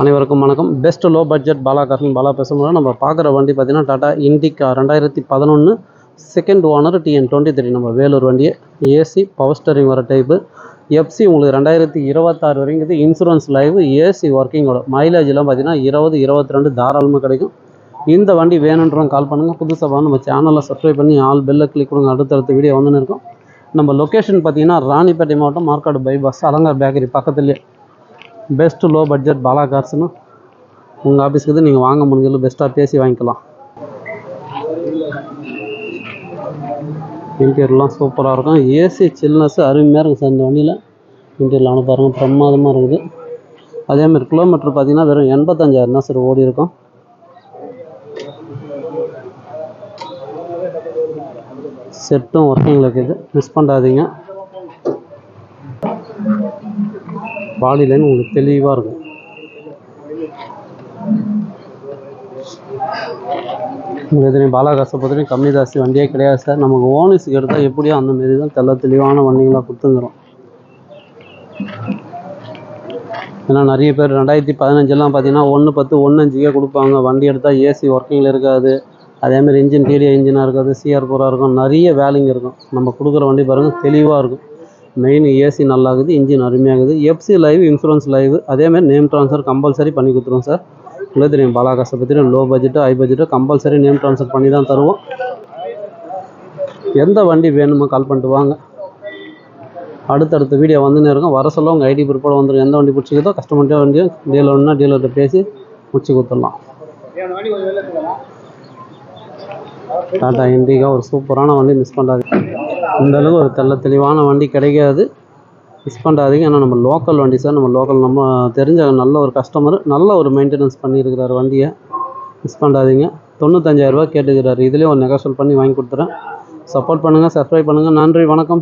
அனைவருக்கும் வணக்கம். Best low budget Bala Karan Bala பேசும்போது நம்ம பார்க்குற வண்டி பார்த்தீங்கன்னா டாடா இண்டிகா ரெண்டாயிரத்தி பதினொன்று second owner TN twenty three நம்ம வேலூர் வண்டியை. ஏசி பவர் ஸ்டரிங் வர டைப்பு எஃப்சி உங்களுக்கு ரெண்டாயிரத்தி இருபத்தாறு வரைக்கும் இது இன்சூரன்ஸ் லைவ் ஏசி ஒர்க்கிங்கோட மைலேஜ்லாம் பார்த்தீங்கன்னா இருபது இருபத்தி ரெண்டு தாராளமாக கிடைக்கும். இந்த வண்டி வேணுன்றவங்க கால் பண்ணுங்கள் புதுசாக நம்ம சேனலில் சப்ஸ்கிரைப் பண்ணி ஆல் பெல்லை கிளிக் கொடுங்க. அடுத்தடுத்த வீடியோ வந்துன்னு இருக்கும். நம்ம லொக்கேஷன் பார்த்தீங்கன்னா ராணிப்பேட்டை மாவட்டம் மார்க்காடு பைபாஸ் அலங்கார் பேக்கரி பக்கத்துலேயே. பெஸ்ட்டு லோ பட்ஜெட் பாலா கார்ஸ்னு உங்கள் ஆஃபீஸ்க்கு இது நீங்கள் வாங்க முடிஞ்சது பெஸ்ட்டாக பேசி வாங்கிக்கலாம். இன்டீரியர்லாம் சூப்பராக இருக்கும். ஏசி சில்னஸ் அருமையாக இருக்கும் சார் இந்த வண்டியில். இன்டீரியர் அனு பாருங்கள் பிரமாதமாக இருக்குது. அதேமாதிரி கிலோமீட்டர் பார்த்தீங்கன்னா வெறும் எண்பத்தஞ்சாயிரம் தான் சார் ஓடி இருக்கும். செட்டும் ஒர்க்கிங்கில் இருக்குது. மிஸ் பண்ணாதீங்க. வானிலைன்னு உங்களுக்கு தெளிவாக இருக்கும். உங்களுக்கு பாலாகாசை பொறுத்தவரைக்கும் கம்மி ஜாஸ்தி வண்டியே கிடையாது சார். நமக்கு ஓனர்ஸுக்கு எடுத்தால் எப்படியோ அந்த மாரி தான் தெல்ல தெளிவான வண்டிங்களாக கொடுத்துங்கிறோம் ஏன்னா நிறைய பேர் ரெண்டாயிரத்தி பதினஞ்செல்லாம் பார்த்தீங்கன்னா ஒன்று பத்து ஒன்று அஞ்சுக்கே கொடுப்பாங்க. வண்டி எடுத்தால் ஏசி ஒர்க்கிங்கில் இருக்காது. அதேமாதிரி இன்ஜின் டிடிஐ இன்ஜினாக இருக்காது. சிஆர் போராக இருக்கும். நிறைய வேலைங்க இருக்கும். நம்ம கொடுக்குற வண்டி பாருங்கள் தெளிவாக இருக்கும். மெயின் ஏசி நல்லா இருக்குது இன்ஜின் அருமையாகுது எஃப்சி லைவ் இன்சூரன்ஸ் லைவ் அதேமாதிரி நேம் ட்ரான்ஸ்ஃபர் கம்பல்சரி பண்ணி கொடுத்துருவோம் சார் உங்களுக்கு தெரியும் பாலாகாசை பற்றி லோ பட்ஜெட்டு ஹை பட்ஜெட்டோ கம்பல்சரி நேம் ட்ரான்ஸ்ஃபர் பண்ணி தான் தருவோம். எந்த வண்டி வேணுமோ கால் பண்ணிட்டு வாங்க. அடுத்தடுத்த வீடியோ வந்துன்னு இருக்கும். வர சொல்ல உங்கள் ஐடி ப்ரிப்போட வந்துடும் எந்த வண்டி பிடிச்சிக்கிதோ கஸ்டமர்கிட்ட வண்டியும் டீலர்னா டீலர்கிட்ட பேசி முடிச்சு கொடுத்துடலாம். டாடா இண்டிகா ஒரு சூப்பரான வண்டி மிஸ் பண்ணாது இந்தளவுக்கு ஒரு தெல்ல தெளிவான வண்டி கிடைக்காது. மிஸ் பண்ணாதீங்க. ஏன்னா நம்ம லோக்கல் வண்டி சார் நம்ம லோக்கல் நம்ம தெரிஞ்ச நல்ல ஒரு கஸ்டமர் நல்ல ஒரு மெயின்டெனன்ஸ் பண்ணியிருக்கிறார் வண்டியை. மிஸ் பண்ணாதீங்க. தொண்ணூத்தஞ்சாயிரரூபா கேட்டுக்கிறாரு. இதுலேயும் ஒரு நெகோஷியல் பண்ணி வாங்கி கொடுத்துறேன். சப்போர்ட் பண்ணுங்கள் சப்ஸ்கிரைப் பண்ணுங்கள் நன்றி. வணக்கம்.